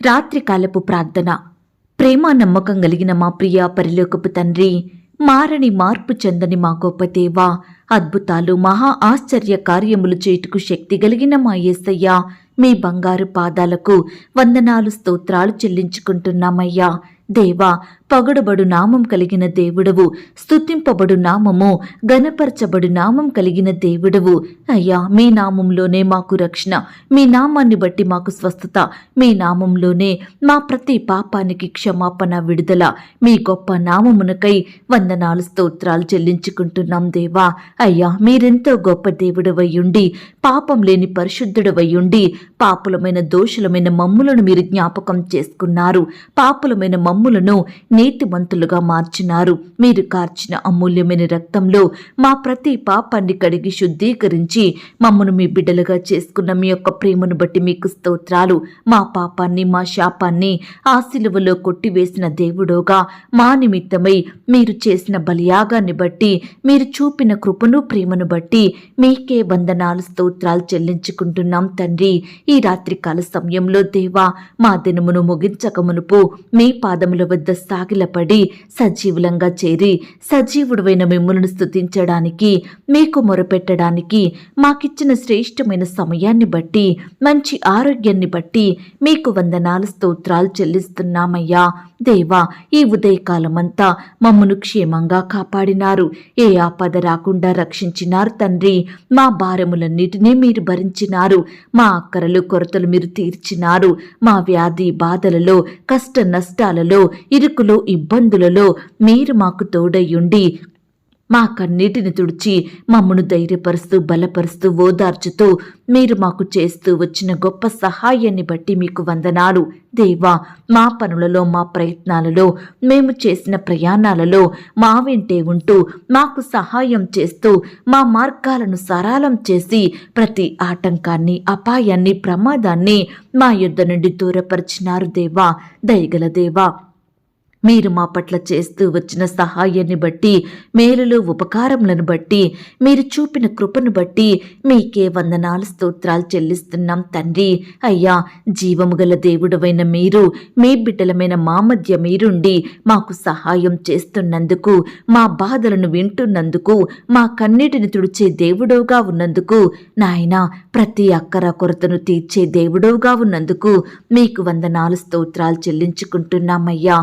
రాత్రికాలపు ప్రార్థన. ప్రేమ నమ్మకం కలిగిన మా ప్రియ పరిలోకపు తండ్రి మారని మార్పు చెందని మా గొప్ప దేవ అద్భుతాలు మహా ఆశ్చర్య కార్యములు చేటుకు శక్తి కలిగిన మా యేసయ్య మీ బంగారు పాదాలకు వందనాలు స్తోత్రాలు చెల్లించుకుంటున్నామయ్యా. దేవా పగడబడు నామం కలిగిన దేవుడవు స్తుతింపబడు నామము గనపరచబడు నామం కలిగిన దేవుడవు. అయ్యా మీ నామంలోనే మాకు రక్షణ మీ నామాన్ని బట్టి మాకు స్వస్థత మీ నామంలోనే మా ప్రతి పాపానికి క్షమాపణ విడుదల. మీ గొప్ప నామమునకై వందనాలు స్తోత్రాలు చెల్లించుకుంటున్నాం దేవా. అయ్యా మీరెంతో గొప్ప దేవుడవయ్యుండి పాపం లేని పరిశుద్ధుడవయ్యుండి పాపులమైన దోషులమైన మమ్ములను మీరు జ్ఞాపకం చేసుకున్నారు. పాపులమైన మమ్ములను నీతిమంతులుగా మార్చినారు. మీరు కార్చిన అమూల్యమైన రక్తంలో మా ప్రతి పాపాన్ని కడిగి శుద్ధీకరించి మమ్మను మీ బిడ్డలుగా చేసుకున్న మీ యొక్క ప్రేమను బట్టి మీకు స్తోత్రాలు. మా పాపాన్ని మా శాపాన్ని ఆ సిలువలో కొట్టివేసిన దేవుడోగా మా నిమిత్తమై మీరు చేసిన బలియాగాన్ని బట్టి మీరు చూపిన కృపను ప్రేమను బట్టి మీకే వందనాలు స్తోత్రాలు చెల్లించుకుంటున్నాం తండ్రి. ఈ రాత్రికాల సమయంలో దేవా మా దినమును ముగించకమునుపు మీ పాదముల వద్ద సాగిలపడి సజీవులంగా చేరి సజీవుడువైన మిమ్మల్ని స్థుతించడానికి మీకు మొరపెట్టడానికి మాకిచ్చిన శ్రేష్టమైన సమయాన్ని బట్టి మంచి ఆరోగ్యాన్ని బట్టి మీకు వందనాలు స్తోత్రాలు చెల్లిస్తున్నామయ్యా. దేవా ఈ ఉదయకాలమంతా మమ్మను క్షేమంగా కాపాడినారు. ఏ ఆపద రాకుండా రక్షించినారు తండ్రి. మా భారములన్నిటినీ మీరు భరించినారు. మా అక్కరలు కొరతలు మీరు తీర్చినారు. మా వ్యాధి బాధలలో కష్ట నష్టాలలో ఇరుకులో ఇబ్బందులలో మీరు మాకు తోడయ్యుండి మా కన్నీటిని తుడిచి మమ్మను ధైర్యపరుస్తూ బలపరుస్తూ ఓదార్చుతూ మీరు మాకు చేస్తూ వచ్చిన గొప్ప సహాయాన్ని బట్టి మీకు వందనాలు. దేవా మా పనులలో మా ప్రయత్నాలలో మేము చేసిన ప్రయాణాలలో మా వెంటే ఉంటూ మాకు సహాయం చేస్తూ మా మార్గాలను సరళం చేసి ప్రతి ఆటంకాన్ని అపాయాన్ని ప్రమాదాన్ని మా యుద్ధ నుండి దూరపరిచినారు దేవా. దయగల దేవా మీరు మా పట్ల చేస్తూ వచ్చిన సహాయాన్ని బట్టి మేలులు ఉపకారములను బట్టి మీరు చూపిన కృపను బట్టి మీకే వందనాలు స్తోత్రాలు చెల్లిస్తున్నాం తండ్రి. అయ్యా జీవము గల దేవుడవైన మీరు మీ బిడ్డలమైన మా మధ్య మీరుండి మాకు సహాయం చేస్తున్నందుకు మా బాధలను వింటున్నందుకు మా కన్నీటిని తుడిచే దేవుడవుగా ఉన్నందుకు నాయన ప్రతి అక్కర కొరతను తీర్చే దేవుడవుగా ఉన్నందుకు మీకు వందనాలు స్తోత్రాలు చెల్లించుకుంటున్నామయ్యా.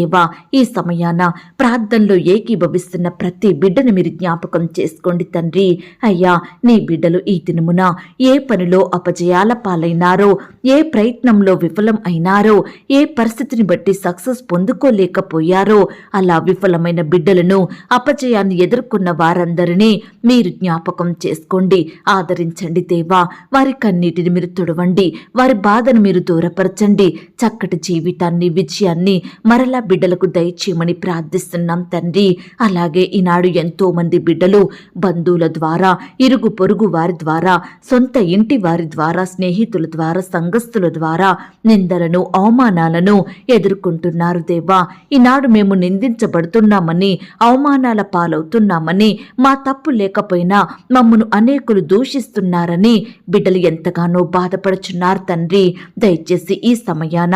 దేవా ఈ సమయాన ప్రార్థనలో ఏకీభవిస్తున్న ప్రతి బిడ్డను మీరు జ్ఞాపకం చేసుకోండి తండ్రి. అయ్యా నీ బిడ్డలు ఈ దినమున ఏ పనిలో అపజయాల పాలైనారో ఏ ప్రయత్నంలో విఫలం అయినారో ఏ పరిస్థితిని బట్టి సక్సెస్ పొందుకోలేకపోయారో అలా విఫలమైన బిడ్డలను అపజయాన్ని ఎదుర్కొన్న వారందరినీ మీరు జ్ఞాపకం చేసుకోండి. ఆదరించండి దేవా వారి కన్నీటిని మీరు తుడవండి వారి బాధను మీరు దూరపరచండి. చక్కటి జీవితాన్ని విజయాన్ని మరలా బిడ్డలకు దయచేయమని ప్రార్థిస్తున్నాం తండ్రి. అలాగే ఈనాడు ఎంతో మంది బిడ్డలు బంధువుల ద్వారా ఇరుగు పొరుగు వారి ద్వారా సొంత ఇంటి వారి ద్వారా స్నేహితుల ద్వారా సంఘస్థుల ద్వారా నిందలను అవమానాలను ఎదుర్కొంటున్నారు దేవా. ఈనాడు మేము నిందించబడుతున్నామని అవమానాల పాలవుతున్నామని మా తప్పు లేకపోయినా మమ్మను అనేకులు దూషిస్తున్నారని బిడ్డలు ఎంతగానో బాధపడుచున్నారు తండ్రి. దయచేసి ఈ సమయాన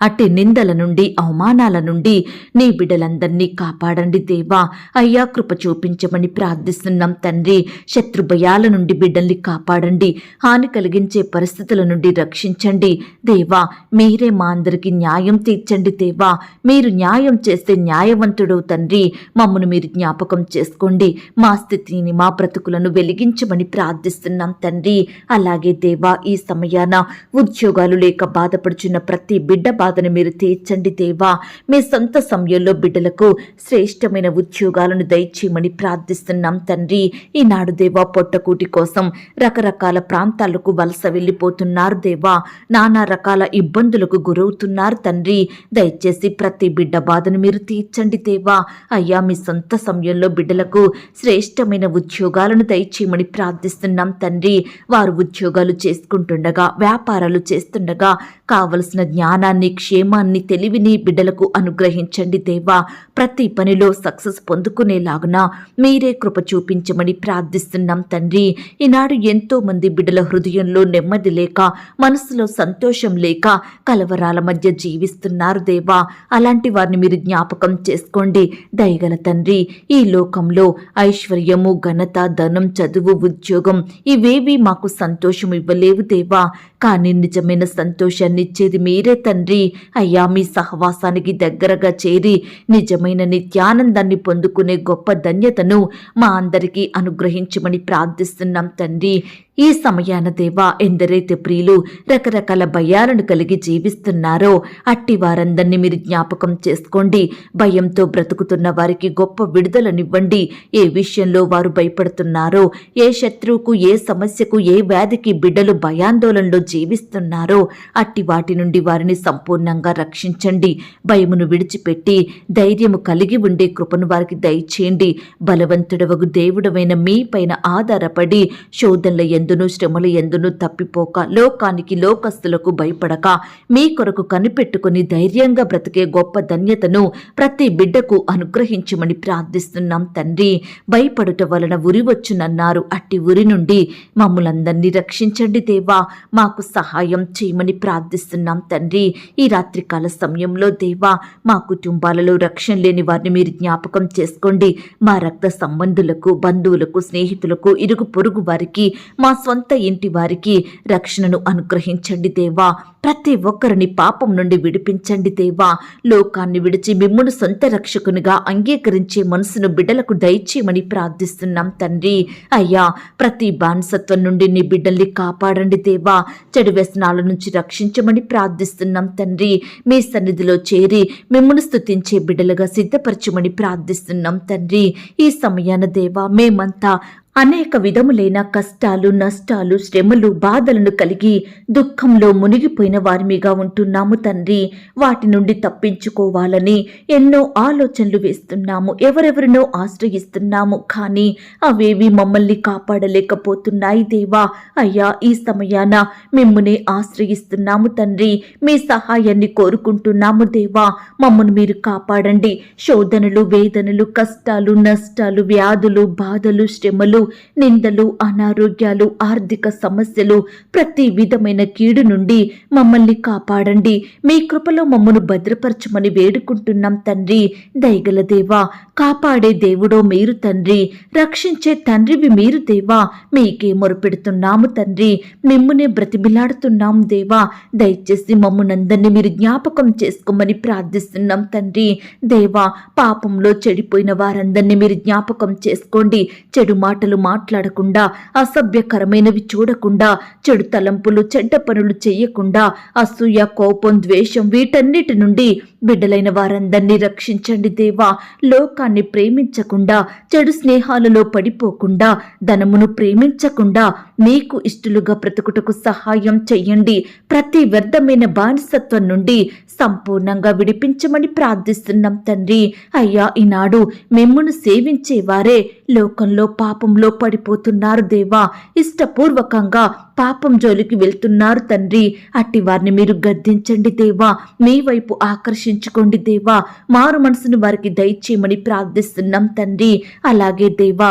అట్టి నిందల నుండి అవమానాల నుండి నీ బిడ్డలందరినీ కాపాడండి దేవా. అయ్యా కృప చూపించమని ప్రార్థిస్తున్నాం తండ్రి. శత్రుభయాల నుండి బిడ్డల్ని కాపాడండి. హాని కలిగించే పరిస్థితుల నుండి రక్షించండి దేవా. మీరే మా అందరికీ న్యాయం తీర్చండి దేవా. మీరు న్యాయం చేస్తే న్యాయవంతుడు తండ్రి. మమ్మను మీరు జ్ఞాపకం చేసుకోండి. మా స్థితిని మా బ్రతుకులను వెలిగించమని ప్రార్థిస్తున్నాం తండ్రి. అలాగే దేవా ఈ సమయాన ఉద్యోగాలు లేక బాధపడుచున్న ప్రతి బిడ్డ బాధను మీరు తీర్చండి దేవా. మీ సొంత సమయంలో బిడ్డలకు శ్రేష్టమైన ఉద్యోగాలను దయచేయమని ప్రార్థిస్తున్నాం తండ్రి. ఈనాడు దేవా పొట్టకూటి కోసం రకరకాల ప్రాంతాలకు వలస వెళ్ళిపోతున్నారు దేవా. నానా రకాల ఇబ్బందులకు గురవుతున్నారు తండ్రి. దయచేసి ప్రతి బిడ్డ బాధను మీరు తీర్చండి దేవా. అయ్యా మీ సొంత సమయంలో బిడ్డలకు శ్రేష్టమైన ఉద్యోగాలను దయచేయమని ప్రార్థిస్తున్నాం తండ్రి. వారు ఉద్యోగాలు చేసుకుంటుండగా వ్యాపారాలు చేస్తుండగా కావలసిన జ్ఞానాన్ని క్షేమాన్ని తెలివిని బిడ్డలకు అనుగ్రహించండి దేవా. ప్రతి పనిలో సక్సెస్ పొందుకునేలాగున మీరే కృప చూపించమని ప్రార్థిస్తున్నాం తండ్రి. ఈనాడు ఎంతో మంది బిడ్డల హృదయంలో నెమ్మది లేక మనసులో సంతోషం లేక కలవరాల మధ్య జీవిస్తున్నారు దేవా. అలాంటి వారిని మీరు జ్ఞాపకం చేసుకోండి. దయగల తండ్రి ఈ లోకంలో ఐశ్వర్యము ఘనత ధనం చదువు ఉద్యోగం ఇవేవి మాకు సంతోషం ఇవ్వలేవు దేవా. కానీ నిజమైన సంతోషాన్ని ఇచ్చేది మీరే తండ్రి. అయ్యా మీ సహవాసానికి దగ్గరగా చేరి నిజమైన నిత్యానందాన్ని పొందుకునే గొప్ప ధన్యతను మా అందరికీ అనుగ్రహించమని ప్రార్థిస్తున్నాం తండ్రి. ఈ సమయాన దేవా ఎందరైతే ప్రియులు రకరకాల భయాలను కలిగి జీవిస్తున్నారో అట్టి వారందరినీ మీరు జ్ఞాపకం చేసుకోండి. భయంతో బ్రతుకుతున్న వారికి గొప్ప విడుదలనివ్వండి. ఏ విషయంలో వారు భయపడుతున్నారో ఏ శత్రువుకు ఏ సమస్యకు ఏ వ్యాధికి బిడ్డలు భయాందోళనలో జీవిస్తున్నారో అట్టి వాటి నుండి వారిని సంపూర్ణంగా రక్షించండి. భయమును విడిచిపెట్టి ధైర్యము కలిగి ఉండే కృపను వారికి దయచేయండి. బలవంతుడవగు దేవుడమైన మీ పైన ఆధారపడి శోధనల ఎందును శ్రమలు ఎందును తప్పిపోక లోకానికి లోకస్తులకు భయపడక మీ కొరకు కనిపెట్టుకుని ధైర్యంగా బ్రతికే గొప్ప ధన్యతను ప్రతి బిడ్డకు అనుగ్రహించమని ప్రార్థిస్తున్నాం తండ్రి. భయపడుట వలన ఉరి వచ్చునన్నారు అట్టి ఉరి నుండి. మమ్ములందరినీ రక్షించండి దేవా. మాకు సహాయం చేయమని ప్రార్థిస్తున్నాం తండ్రి. ఈ రాత్రికాల సమయంలో దేవా మా కుటుంబాలలో రక్షణ లేని వారిని మీరు జ్ఞాపకం చేసుకోండి. మా రక్త సంబంధులకు బంధువులకు స్నేహితులకు ఇరుగు పొరుగు వారికి మా సొంత ఇంటి వారికి రక్షణను అనుగ్రహించండి దేవా. ప్రతి ఒక్కరిని పాపం నుండి విడిపించండి దేవా. లోకాన్ని విడిచి మిమ్మును సొంత రక్షకునిగా అంగీకరించే మనసును బిడ్డలకు దయచేయమని ప్రార్థిస్తున్నాం తండ్రి. అయ్యా ప్రతి బానిసత్వం నుండి నీ బిడ్డల్ని కాపాడండి దేవా. చెడు వ్యసనాల నుంచి రక్షించమని ప్రార్థిస్తున్నాం తండ్రి. మీ సన్నిధిలో చేరి మిమ్మల్ని స్తుతించే బిడ్డలుగా సిద్ధపరచమని ప్రార్థిస్తున్నాం తండ్రి. ఈ సమయాన దేవా మేమంతా అనేక విధములైన కష్టాలు నష్టాలు శ్రమలు బాధలను కలిగి దుఃఖంలో మునిగిపోయిన వారిమిగా ఉంటున్నాము తండ్రి. వాటి నుండి తప్పించుకోవాలని ఎన్నో ఆలోచనలు వేస్తున్నాము ఎవరెవరినో ఆశ్రయిస్తున్నాము. కానీ అవేవి మమ్మల్ని కాపాడలేకపోతున్నాయి దేవా. అయ్యా ఈ సమయాన మిమ్మునే ఆశ్రయిస్తున్నాము తండ్రి. మీ సహాయాన్ని కోరుకుంటున్నాము దేవా. మమ్మను మీరు కాపాడండి. శోధనలు వేదనలు కష్టాలు నష్టాలు వ్యాధులు బాధలు శ్రమలు నిందలు అనారోగ్యాలు ఆర్థిక సమస్యలు ప్రతి విధమైన కీడు నుండి మమ్మల్ని కాపాడండి. మీ కృపలో మమ్మను భద్రపరచమని వేడుకుంటున్నాం తండ్రి. దయగల దేవా కాపాడే దేవుడో మీరు తండ్రి. రక్షించే తండ్రివి మీరు దేవా. మీకే మొరపెడుతున్నాము తండ్రి. మిమ్మునే బ్రతిమిలాడుతున్నాం దేవా. దయచేసి మమ్మునందరినీ మీరు జ్ఞాపకం చేసుకోమని ప్రార్థిస్తున్నాం తండ్రి. దేవా పాపంలో చెడిపోయిన వారందరినీ మీరు జ్ఞాపకం చేసుకోండి. చెడు మాటలు మాట్లాడకుండా అసభ్యకరమైనవి చూడకుండా చెడు తలంపులు చెడ్డ పనులు చేయకుండా అసూయ కోపం ద్వేషం వీటన్నిటి నుండి బిడ్డలైన వారందరినీ రక్షించండి దేవా. లోకాన్ని ప్రేమించకుండా చెడు స్నేహాలలో పడిపోకుండా ధనమును ప్రేమించకుండా మీకు ఇష్టలుగా బ్రతుకుటకు సహాయం చెయ్యండి. ప్రతి వ్యర్థమైన బానిసత్వం నుండి సంపూర్ణంగా విడిపించమని ప్రార్థిస్తున్నాం తండ్రి. అయ్యా ఈనాడు మిమ్మను సేవించేవారే. లోకంలో పాపంలో పడిపోతున్నారు దేవా. ఇష్టపూర్వకంగా పాపం జోలికి వెళ్తున్నారు తండ్రి. అట్టి వారిని మీరు గద్దించండి దేవా. మీ వైపు ఆకర్షించుకోండి దేవా. మారు మనసును వారికి దయచేయమని ప్రార్థిస్తున్నాం తండ్రి. అలాగే దేవా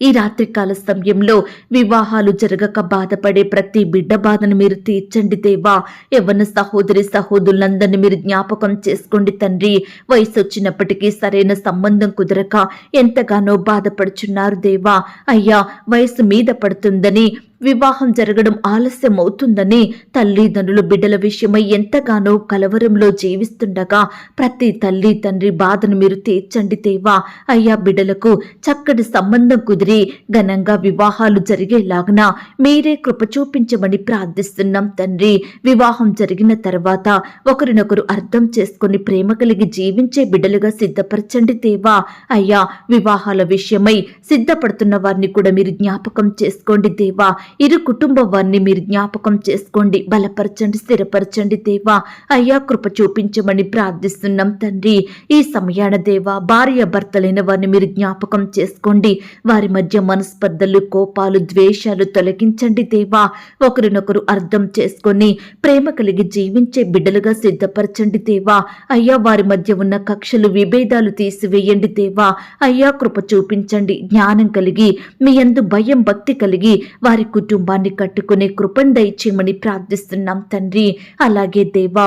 ఈ రాత్రికాల సమయంలో వివాహాలు జరగక బాధపడే ప్రతి బిడ్డ బాధను మీరు తీర్చండి దేవా. ఎవరిన సహోదరి సహోదరులందరినీ మీరు జ్ఞాపకం చేసుకోండి తండ్రి. వయసు వచ్చినప్పటికీ సరైన సంబంధం కుదరక ఎంతగానో బాధపడుచున్నారు దేవా. అయ్యా వయసు మీద పడుతుందని వివాహం జరగడం ఆలస్యం అవుతుందని తల్లిదండ్రులు బిడ్డల విషయమై ఎంతగానో కలవరంలో జీవిస్తుండగా ప్రతి తల్లి తండ్రి బాధను మీరు తీర్చండి దేవా. అయ్యా బిడ్డలకు చక్కటి సంబంధం కుదిరి ఘనంగా వివాహాలు జరిగేలాగున మీరే కృప చూపించమని ప్రార్థిస్తున్నాం తండ్రి. వివాహం జరిగిన తర్వాత ఒకరినొకరు అర్థం చేసుకుని ప్రేమ కలిగి జీవించే బిడ్డలుగా సిద్ధపరచండి దేవా. అయ్యా వివాహాల విషయమై సిద్ధపడుతున్న వారిని కూడా మీరు జ్ఞాపకం చేసుకోండి దేవా. ఇరు కుటుంబ వారిని మీరు జ్ఞాపకం చేసుకోండి. బలపరచండి స్థిరపరచండి దేవా. అయ్యా కృప చూపించమని ప్రార్థిస్తున్నాం తండ్రి. ఈ సమయాన దేవా భార్య భర్తలైన వారిని మీరు జ్ఞాపకం చేసుకోండి. వారి మధ్య మనస్పర్ధలు కోపాలు ద్వేషాలు తొలగించండి దేవా. ఒకరినొకరు అర్థం చేసుకొని ప్రేమ కలిగి జీవించే బిడ్డలుగా సిద్ధపరచండి దేవా. అయ్యా వారి మధ్య ఉన్న కక్షలు విభేదాలు తీసివేయండి దేవా. అయ్యా కృప చూపించండి. జ్ఞానం కలిగి మీ అందు భయం భక్తి కలిగి వారి కుటుంబాన్ని కట్టుకునే కృపణ దయచేయమని ప్రార్థిస్తున్నాం తండ్రి. అలాగే దేవా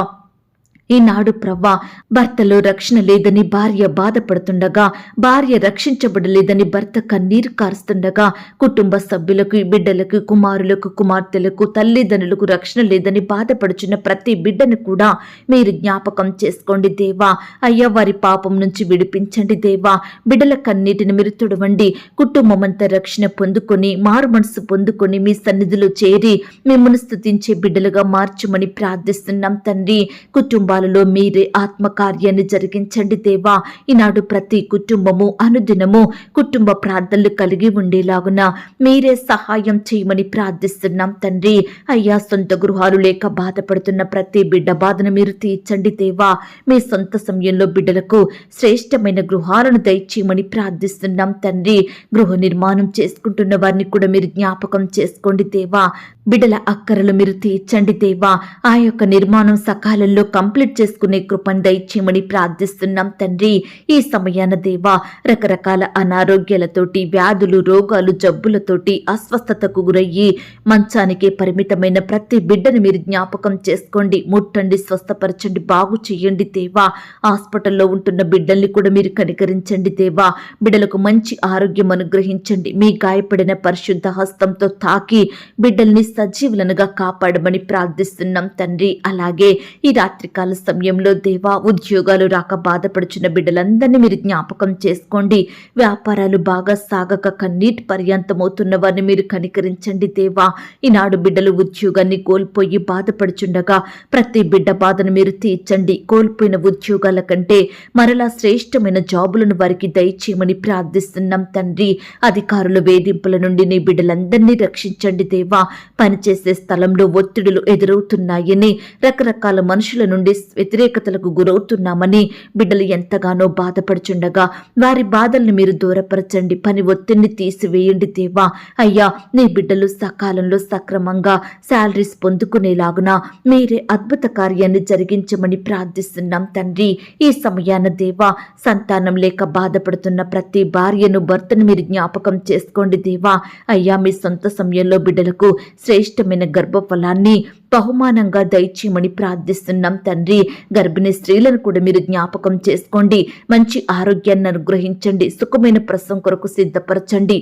ఈనాడు ప్రవ్వా భర్తలో రక్షణ లేదని భార్య బాధపడుతుండగా భార్య రక్షించబడలేదని భర్త కన్నీరు కారుస్తుండగా కుటుంబ సభ్యులకు బిడ్డలకు కుమారులకు కుమార్తెలకు తల్లిదండ్రులకు రక్షణ లేదని బాధపడుచున్న ప్రతి బిడ్డను కూడా మీరు జ్ఞాపకం చేసుకోండి దేవా. అయ్యా వారి పాపం నుంచి విడిపించండి దేవా. బిడ్డల కన్నీటిని మీరు తుడవండి. కుటుంబమంతా రక్షణ పొందుకొని మారు మనసు పొందుకొని మీ సన్నిధిలో చేరి మిమ్మల్ని స్థుతించే బిడ్డలుగా మార్చమని ప్రార్థిస్తున్నాం తండ్రి. కుటుంబ కుటుంబాలలో మీరే ఆత్మకార్యాన్ని జరిగించండి దేవా. ఈనాడు ప్రతి కుటుంబము అనుదినము కుటుంబ ప్రార్థనలు కలిగి ఉండేలాగున మీరే సహాయం చేయమని ప్రార్థిస్తున్నాం తండ్రి. అయ్యా సొంత గృహాలు లేక బాధపడుతున్న ప్రతి బిడ్డ బాధను మీరు తీర్చండి దేవా. మీ సొంత సమయంలో బిడ్డలకు శ్రేష్టమైన గృహాలను దయచేయమని ప్రార్థిస్తున్నాం తండ్రి. గృహ నిర్మాణం చేసుకుంటున్న వారిని కూడా మీరు జ్ఞాపకం చేసుకోండి దేవా. బిడ్డల అక్కరలు మీరు తీర్చండి దేవా ఆ యొక్క నిర్మాణం సకాలంలో కంప్లీట్ చేసుకునే కృపను దయచేయమని ప్రార్థిస్తున్నాం తండ్రి. ఈ సమయాన దేవా రకరకాల అనారోగ్యాలతోటి వ్యాధులు రోగాలు జబ్బులతోటి అస్వస్థతకు గురయ్యి మంచానికి పరిమితమైన ప్రతి బిడ్డను మీరు జ్ఞాపకం చేసుకోండి. ముట్టండి స్వస్థపరచండి బాగు చేయండి దేవా. హాస్పిటల్లో ఉంటున్న బిడ్డల్ని కూడా మీరు కనికరించండి దేవా. బిడ్డలకు మంచి ఆరోగ్యం అనుగ్రహించండి. మీ గాయపడిన పరిశుద్ధ హస్తంతో తాకి బిడ్డల్ని సజీవులనుగా కాపాడమని ప్రార్థిస్తున్నాం తండ్రి. అలాగే ఈ రాత్రికాల సమయంలో దేవా ఉద్యోగాలు రాక బాధపడుచున్న బిడ్డలందరినీ మీరు జ్ఞాపకం చేసుకోండి. వ్యాపారాలు బాగా సాగక కన్నీటి పర్యంతమవుతున్న వారిని మీరు కనికరించండి దేవా. ఈనాడు బిడ్డలు ఉద్యోగాన్ని కోల్పోయి బాధపడుచుండగా ప్రతి బిడ్డ బాధను మీరు తీర్చండి. కోల్పోయిన ఉద్యోగాల కంటే మరలా శ్రేష్టమైన జాబులను వారికి దయచేయమని ప్రార్థిస్తున్నాం తండ్రి. అధికారుల వేధింపుల నుండి నీ బిడ్డలందరినీ రక్షించండి దేవా. పనిచేసే స్థలంలో ఒత్తిడులు ఎదురవుతున్నాయని రకరకాల మనుషుల నుండి వ్యతిరేకతలకు గురవుతున్నామని బిడ్డలు ఎంతగానో బాధపడుచుండగా వారి బాధల్ని మీరు దూరపరచండి పని ఒత్తిడిని తీసివేయండి దేవా. అయ్యా నీ బిడ్డలు సకాలంలో సక్రమంగా శాలరీస్ పొందుకునేలాగున మీరే అద్భుత కార్యాన్ని జరిగించమని ప్రార్థిస్తున్నాం తండ్రి. ఈ సమయాన దేవా సంతానం లేక బాధపడుతున్న ప్రతి భార్యను భర్తను మీరు జ్ఞాపకం చేసుకోండి దేవా. అయ్యా మీ సొంత సమయంలో బిడ్డలకు శ్రేష్టమైన గర్భఫలాన్ని బహుమానంగా దయచేయమని ప్రార్థిస్తున్నాం తండ్రి. గర్భిణీ స్త్రీలను కూడా మీరు జ్ఞాపకం చేసుకోండి. మంచి ఆరోగ్యాన్ని అనుగ్రహించండి. సుఖమైన ప్రసవం కొరకు సిద్ధపరచండి.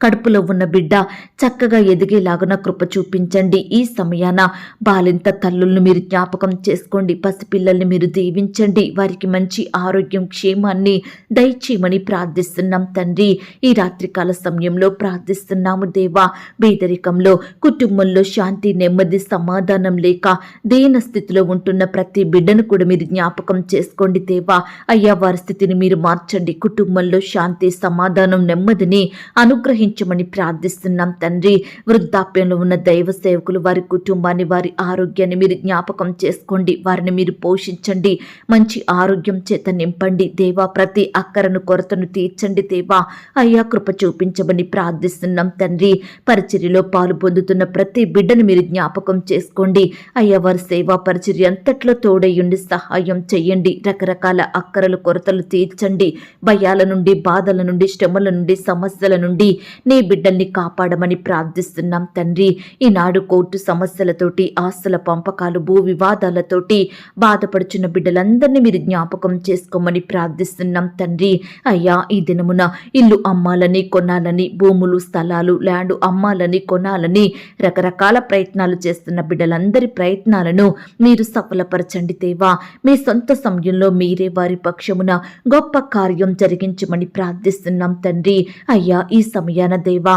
కడుపులో ఉన్న బిడ్డ చక్కగా ఎదిగేలాగున కృప చూపించండి ఈ సమయాన. బాలింత తల్లుల్ని మీరు జ్ఞాపకం చేసుకోండి. పసిపిల్లల్ని మీరు దీవించండి. వారికి మంచి ఆరోగ్యం క్షేమాన్ని దయచేయమని ప్రార్థిస్తున్నాం తండ్రి. ఈ రాత్రికాల సమయంలో ప్రార్థిస్తున్నాము దేవా. పేదరికంలో కుటుంబంలో శాంతి నెమ్మది సమాధానం లేక దీన స్థితిలో ఉంటున్న ప్రతి బిడ్డను కూడా మీరు జ్ఞాపకం చేసుకోండి దేవా. అయ్యా వారి స్థితిని మీరు మార్చండి. కుటుంబంలో శాంతి సమాధానం నెమ్మదిని అనుగ్రహించమని ప్రార్థిస్తున్నాం తండ్రి. వృద్ధాప్యంలో ఉన్న దైవ సేవకులు వారి కుటుంబాన్ని వారి ఆరోగ్యాన్ని మీరు జ్ఞాపకం చేసుకోండి. వారిని మీరు పోషించండి. మంచి ఆరోగ్యం చేత నింపండి. దేవా ప్రతి అక్కరను కొరతను తీర్చండి దేవా. అయ్యా కృప చూపించమని ప్రార్థిస్తున్నాం తండ్రి. పరిచర్యలో పాలు పొందుతున్న ప్రతి బిడ్డను మీరు జ్ఞాపకం చేసుకోండి. అయ్యా వారి సేవా పరిచర్య అంతట్లో తోడయ్యుండి సహాయం చెయ్యండి రకరకాల అక్కరలు కొరతలు తీర్చండి. భయాల నుండి బాధల నుండి శ్రమల నుండి సమస్యల నుండి నీ బిడ్డల్ని కాపాడమని ప్రార్థిస్తున్నాం తండ్రి. ఈనాడు కోర్టు సమస్యలతోటి ఆస్తుల పంపకాలు భూ వివాదాలతోటి బాధపడుచున్న బిడ్డలందరినీ మీరు జ్ఞాపకం చేసుకోమని ప్రార్థిస్తున్నాం తండ్రి. అయ్యా ఈ దినమున ఇల్లు అమ్మాలని కొనాలని భూములు స్థలాలు ల్యాండ్ అమ్మాలని కొనాలని రకరకాల ప్రయత్నాలు చేస్తున్న బిడ్డలందరి ప్రయత్నాలను మీరు సఫలపరచండి దేవా. మీ సొంత సమయంలో మీరే వారి పక్షమున గొప్ప కార్యం జరిగించమని ప్రార్థిస్తున్నాం తండ్రి. అయ్యా ఈ సమయాన దేవా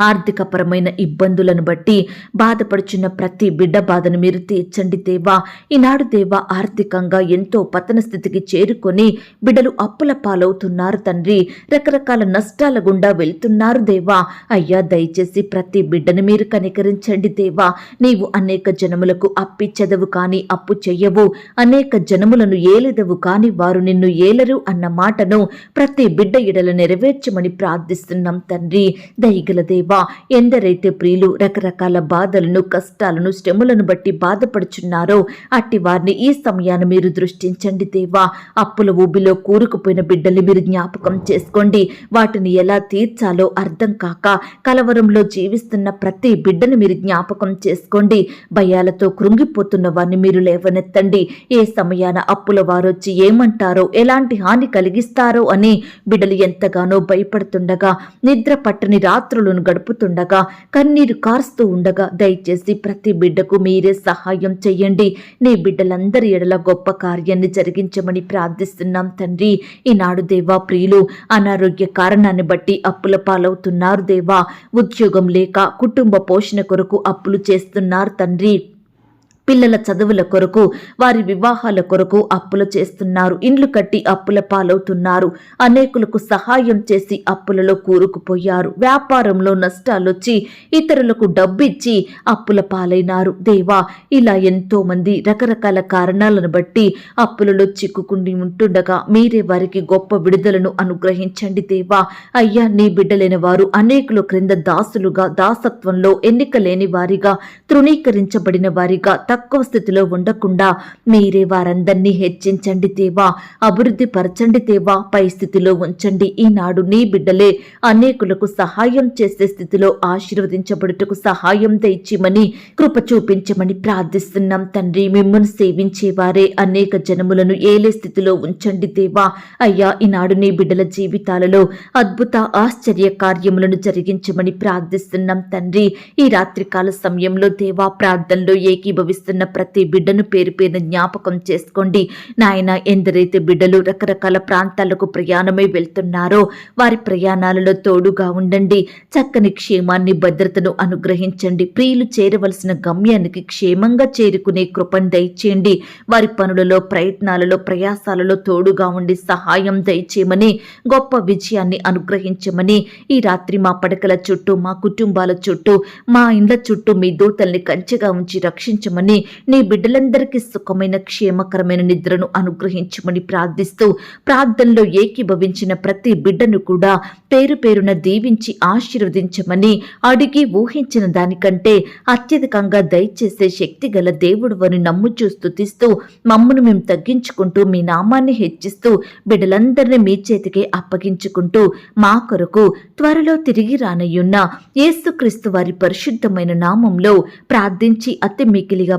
ఆర్థికపరమైన ఇబ్బందులను బట్టి బాధపడుచున్న ప్రతి బిడ్డ బాధను మీరు తీర్చండి దేవా. ఈనాడు దేవా ఆర్థికంగా ఎంతో పతన స్థితికి చేరుకొని బిడ్డలు అప్పుల పాలవుతున్నారు తండ్రి. రకరకాల నష్టాల గుండా వెళ్తున్నారు దేవా. అయ్యా దయచేసి ప్రతి బిడ్డను మీరు కనికరించండి దేవా. నీవు అనేక జనములకు అప్పిచ్చెదవు కాని అప్పు చెయ్యవు. అనేక జనములను ఏలెదవు కాని వారు నిన్ను ఏలరు అన్న మాటను ప్రతి బిడ్డ ఎడల నెరవేర్చమని ప్రార్థిస్తున్నాం తండ్రి. దయగల దేవ ఎందరైతే ప్రియులు రకరకాల బాధలను కష్టాలను శ్రమలను బట్టి బాధపడుచున్నారో అట్టి వారిని ఈ సమయాన్ని మీరు దృష్టించండి దేవా. అప్పుల ఊబిలో కూరుకుపోయిన బిడ్డల్ని మీరు జ్ఞాపకం చేసుకోండి. వాటిని ఎలా తీర్చాలో అర్థం కాక కలవరంలో జీవిస్తున్న ప్రతి బిడ్డను మీరు జ్ఞాపకం చేసుకోండి. భయాలతో కృంగిపోతున్న వారిని మీరు లేవనెత్తండి. ఏ సమయాన అప్పుల వారొచ్చి ఏమంటారో ఎలాంటి హాని కలిగిస్తారో అని బిడ్డలు ఎంతగానో భయపడుతుండగా నిద్ర పట్టని రాత్రులను గడుపుతుండగా కన్నీరు కారుస్తూ ఉండగా దయచేసి ప్రతి బిడ్డకు మీరే సహాయం చెయ్యండి నీ బిడ్డలందరి ఎడల గొప్ప కార్యాన్ని జరిగించమని ప్రార్థిస్తున్నాం తండ్రి. ఈనాడు దేవా ప్రియులు అనారోగ్య కారణాన్ని బట్టి అప్పుల పాలవుతున్నారు దేవా. ఉద్యోగం లేక కుటుంబ పోషణ కొరకు అప్పులు చేస్తున్నారు తండ్రి. పిల్లల చదువుల కొరకు వారి వివాహాల కొరకు అప్పులు చేస్తున్నారు. ఇండ్లు కట్టి అప్పుల పాలవుతున్నారు. అనేకులకు సహాయం చేసి అప్పులలో కూరుకుపోయారు. వ్యాపారంలో నష్టాలొచ్చి ఇతరులకు డబ్బిచ్చి అప్పుల పాలైనారు. దేవా ఇలా ఎంతో మంది రకరకాల కారణాలను బట్టి అప్పులలో చిక్కుకుని ఉంటుండగా మీరే వారికి గొప్ప విడుదలను అనుగ్రహించండి దేవా. అయ్యా నీ బిడ్డలైన వారు అనేకుల క్రింద దాసులుగా దాసత్వంలో ఎన్నిక లేని వారిగా తృణీకరించబడిన వారిగా తక్కువ తక్కువ స్థితిలో ఉండకుండా మీరే వారందరినీ హెచ్చించండి దేవా అభివృద్ధి పరచండి దేవా పై స్థితిలో ఉంచండి. ఈనాడు నీ బిడ్డలే అనేకులకు సహాయం చేసే స్థితిలో ఆశీర్వదించబడుటకు సహాయం తెచ్చిమని కృప చూపించమని ప్రార్థిస్తున్నాం తండ్రి. మిమ్మల్ని సేవించేవారే అనేక జనములను ఏలే స్థితిలో ఉంచండి దేవా. అయ్యా ఈనాడు నీ బిడ్డల జీవితాలలో అద్భుత ఆశ్చర్య కార్యములను జరిగించమని ప్రార్థిస్తున్నాం తండ్రి. ఈ రాత్రికాల సమయంలో దేవా ప్రార్థనలో ఏకీభవిస్తున్న ప్రతి బిడ్డను పేరు పేరున జ్ఞాపకం చేసుకోండి. నాయన ఎందరైతే బిడ్డలు రకరకాల ప్రాంతాలకు ప్రయాణమై వెళ్తున్నారో వారి ప్రయాణాలలో తోడుగా ఉండండి. చక్కని క్షేమాన్ని భద్రతను అనుగ్రహించండి. ప్రియులు చేరవలసిన గమ్యానికి క్షేమంగా చేరుకునే కృపను దయచేయండి. వారి పనులలో ప్రయత్నాలలో ప్రయాసాలలో తోడుగా ఉండి సహాయం దయచేయమని గొప్ప విజయాన్ని అనుగ్రహించమని ఈ రాత్రి మా పడకల చుట్టూ మా కుటుంబాల చుట్టూ మా ఇండ్ల చుట్టూ మీ దూతల్ని కంచెగా ఉంచి రక్షించమని నీ బిడ్డలందరికీ సుఖమైన క్షేమకరమైన నిద్రను అనుగ్రహించమని ప్రార్థిస్తూ ప్రార్థనలో ఏకీభవించిన ప్రతి బిడ్డను కూడా పేరు పేరున దీవించి ఆశీర్వదించమని అడిగి ఊహించిన దానికంటే అత్యధికంగా దయచేసే శక్తి గల దేవుడు అని నమ్ముచూ స్తుతిస్తూ మమ్మను మేము తగ్గించుకుంటూ మీ నామాన్ని హెచ్చిస్తూ బిడ్డలందరినీ మీ చేతికే అప్పగించుకుంటూ మా కొరకు త్వరలో తిరిగి రానయ్యున్న యేసుక్రీస్తు వారి పరిశుద్ధమైన నామంలో ప్రార్థించి అతి మికిలిగా